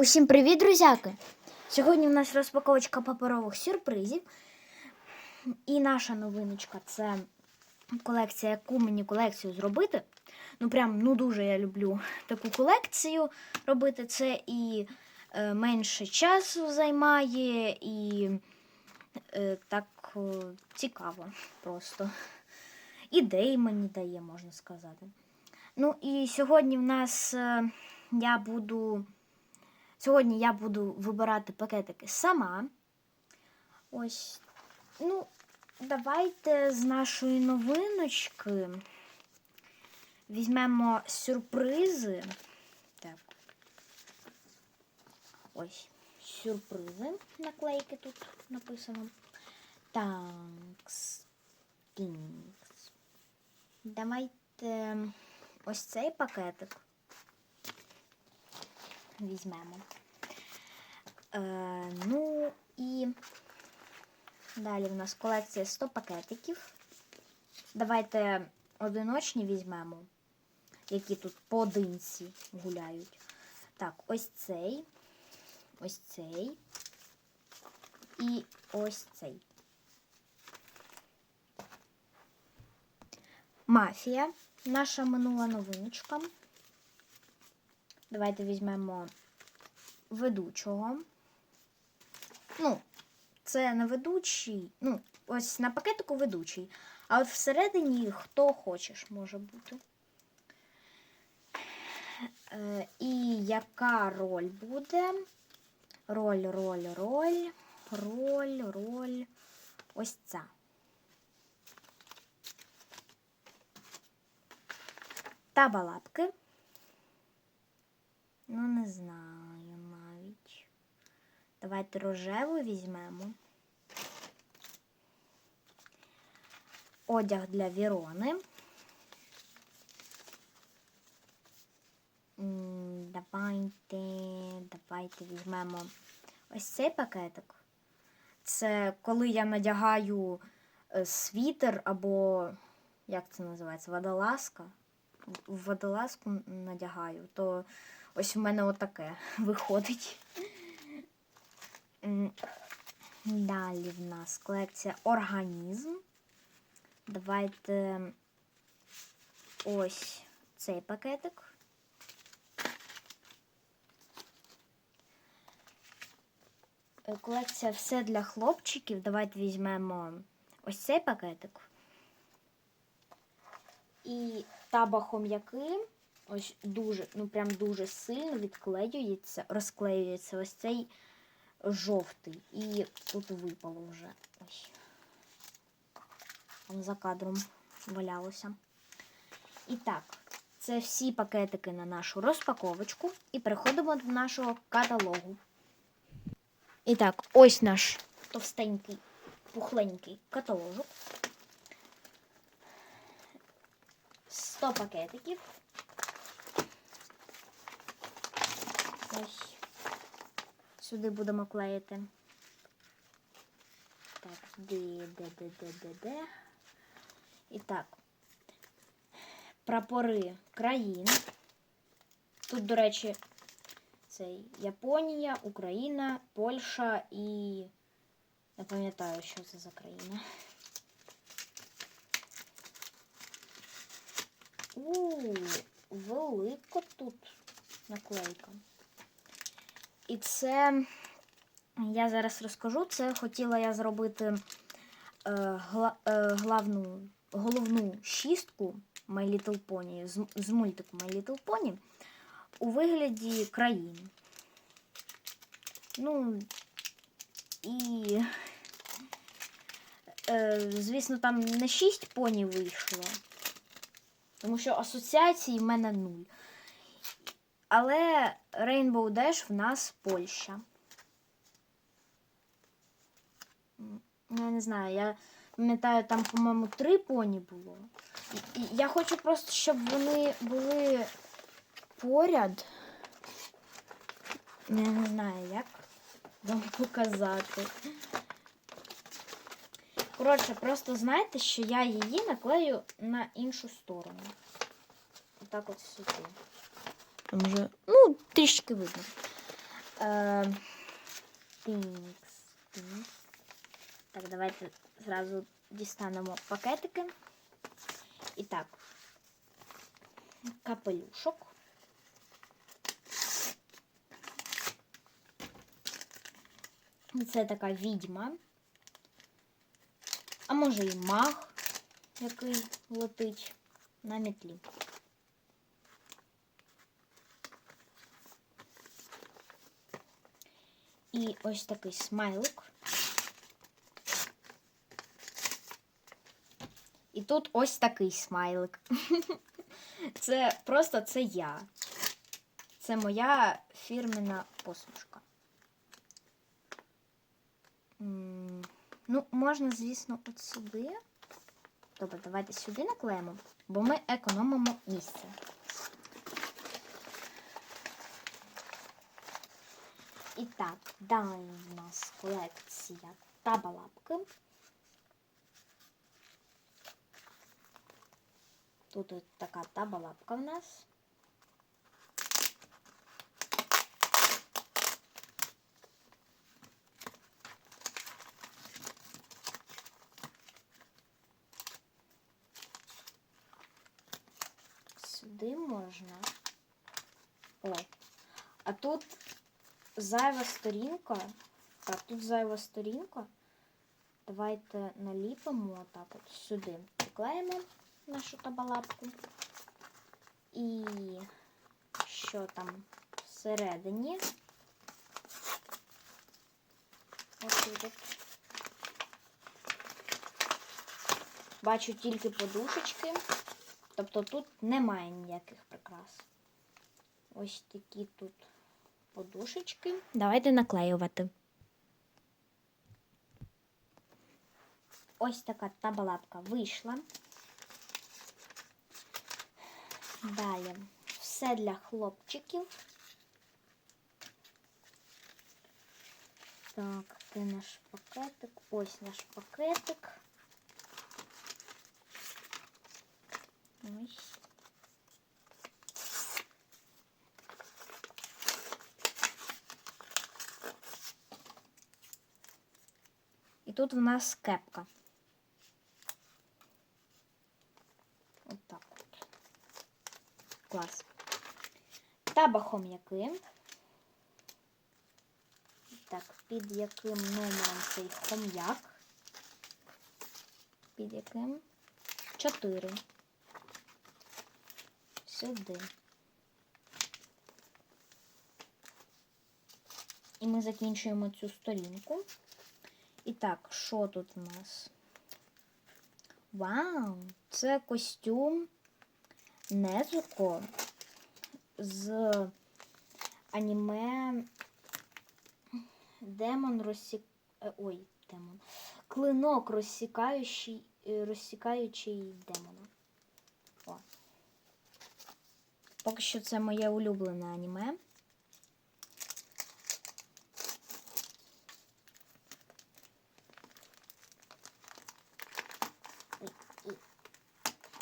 Усім привіт, друзяки! Сьогодні в нас розпаковочка паперових сюрпризів. І наша новиночка це колекція, яку мені колекцію зробити. Ну, прям ну дуже я люблю таку колекцію робити. Це і е, менше часу займає, і е, так е, цікаво просто. Ідеї мені дає, можна сказати. Ну і сьогодні в нас е, я буду. Сьогодні я буду вибирати пакетики сама. Ось. Ну, давайте з нашої новиночки візьмемо сюрпризи. Так. Ось. Сюрпризи. Наклейки тут написано. Танкс. Тінкс. Давайте ось цей пакетик візьмемо. Е, ну і далі в нас колекція 100 пакетиків. Давайте одиночні візьмемо, які тут поодинці гуляють. Так, ось цей, ось цей і ось цей. Мафія. Наша минула новиночка. Давайте візьмемо ведучого. Ну, це не ведучий. Ну, ось на пакетику ведучий. А от всередині хто хочеш може бути. Е, і яка роль буде? Роль, роль, роль, роль, роль. Ось ця. Табалапки. Ну, не знаю навіть. Давайте рожеву візьмемо. Одяг для Вірони. Давайте, давайте візьмемо ось цей пакетик. Це коли я надягаю е, світер або, як це називається, водолазка. Водолазку надягаю, то Ось в мене отаке виходить. Далі в нас колекція організм. Давайте ось цей пакетик. Е, Колекція все для хлопчиків. Давайте візьмемо ось цей пакетик. І табахом'яки ось дуже, ну прям дуже сильно відклеюється, розклеюється ось цей жовтий. І тут випало вже. Ось. Там за кадром валялося. І так, це всі пакетики на нашу розпаковочку. І переходимо до нашого каталогу. І так, ось наш товстенький, пухленький каталожок. 100 пакетиків. Ось. Сюди будемо клеїти. Так, де, де, де, де, де, де. І так. Прапори країн. Тут, до речі, це Японія, Україна, Польща і. Я пам'ятаю, що це за країна. У, велика тут наклейка. І це я зараз розкажу. Це хотіла я зробити е, гла, е, главну, головну шістку My Little Pony з, з мультику My Little Pony у вигляді країн. Ну, і, е, звісно, там не шість поні вийшло, тому що асоціацій в мене нуль. Але Rainbow Dash в нас Польща. Ну, Я не знаю, я пам'ятаю, там, по-моєму, три поні було. І, я хочу просто, щоб вони були поряд. Я не знаю, як вам показати. Коротше, просто знайте, що я її наклею на іншу сторону. Отак от сюди. Там вже, ну, трішки видно. Е, тинкс, тинкс. Так, давайте зразу дістанемо пакетики. І так, капелюшок. Це така відьма. А може і маг, який летить на мітлі. І ось такий смайлик. І тут ось такий смайлик. Це просто це я. Це моя фірмена посмішка. Ну, можна, звісно, от сюди. Добре, давайте сюди наклеїмо, бо ми економимо місце. Так, далі в нас колекція табалапки. Тут от така табалапка в нас. Сюди можна. О. А тут зайва сторінка. Так, тут зайва сторінка. Давайте наліпимо так от сюди. Приклеїмо нашу табалапку. І що там всередині? Отут. от. Бачу тільки подушечки. Тобто тут немає ніяких прикрас. Ось такі тут подушечки. Давайте наклеювати. Ось така табалапка вийшла. Далі все для хлопчиків. Так, де наш пакетик? Ось наш пакетик. Ось. І тут в нас кепка. Отак от. Клас. Таба хом'яки. Так, під яким номером цей хом'як? Під яким? Чотири. Сюди. І ми закінчуємо цю сторінку. І так, що тут у нас? Вау! Це костюм Незуко з аніме Демон розсік... е, Ой, демон. Клинок розсікаючий, е, розсікаючий демона. О. Поки що це моє улюблене аніме.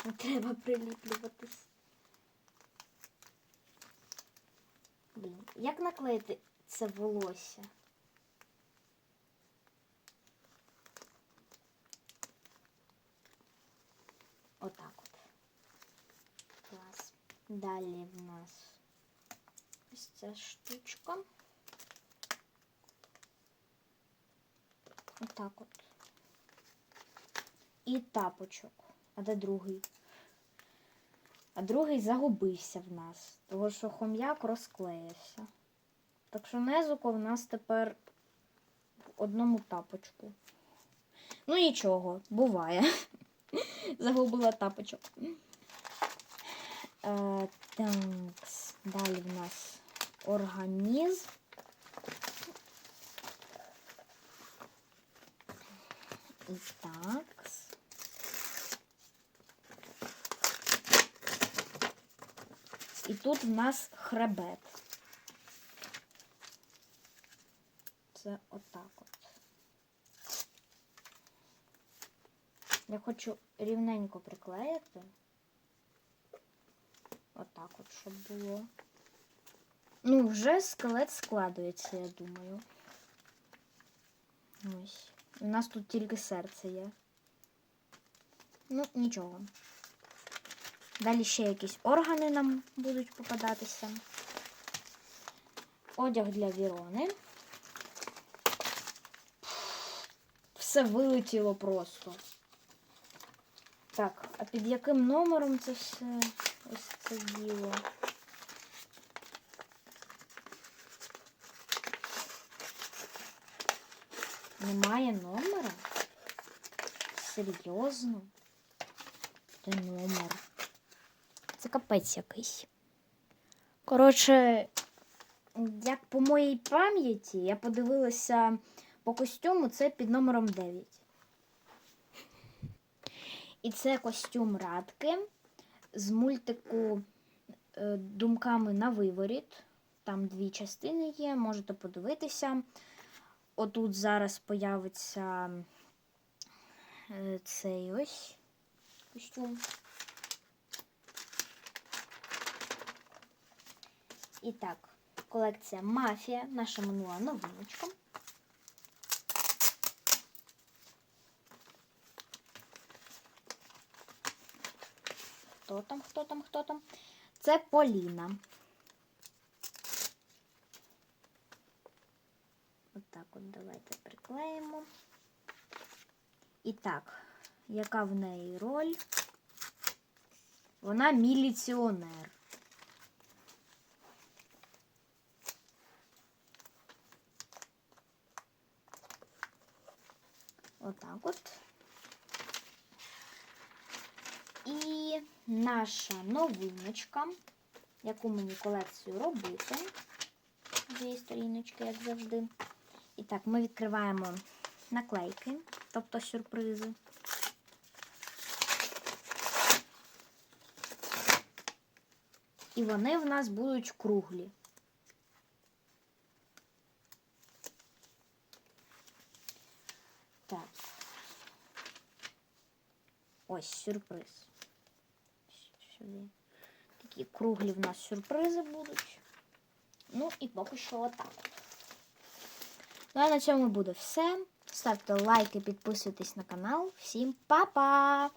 Не треба приліплюватись. Блін, як наклеїти це волосся? Отак от. Клас. Далі в нас ось ця штучка. Отак от. І тапочок. А де другий? А другий загубився в нас, тому що хом'як розклеївся. Так що Незуко в нас тепер в одному тапочку. Ну нічого, буває. Загубила тапочок. Е, такс. Далі в нас організм. І такс. І тут в нас хребет. Це отак от. Я хочу рівненько приклеїти. Отак от, щоб було. Ну, вже скелет складується, я думаю. Ось. У нас тут тільки серце є. Ну, нічого. Далі ще якісь органи нам будуть попадатися. Одяг для Вірони. Все вилетіло просто. Так, а під яким номером це все ось це діло? Немає номера? Серйозно? Де номер? Капець якийсь. Коротше, як по моїй пам'яті, я подивилася по костюму, це під номером 9. І це костюм Радки з мультику е, Думками на виворіт. Там дві частини є, можете подивитися. Отут зараз появиться е, цей ось костюм. І так, колекція Мафія, наша минула новиночка. Хто там, хто там, хто там? Це Поліна. Отак от давайте приклеїмо. І так, яка в неї роль? Вона міліціонер. Отак от. І наша новиночка, яку мені колекцію робити. Дві сторіночки, як завжди. І так, ми відкриваємо наклейки, тобто сюрпризи. І вони в нас будуть круглі. Так. Ось сюрприз. Сюди. Такі круглі в нас сюрпризи будуть. Ну і поки що отак. Ну а на цьому буде все. Ставте лайки, підписуйтесь на канал. Всім па-па!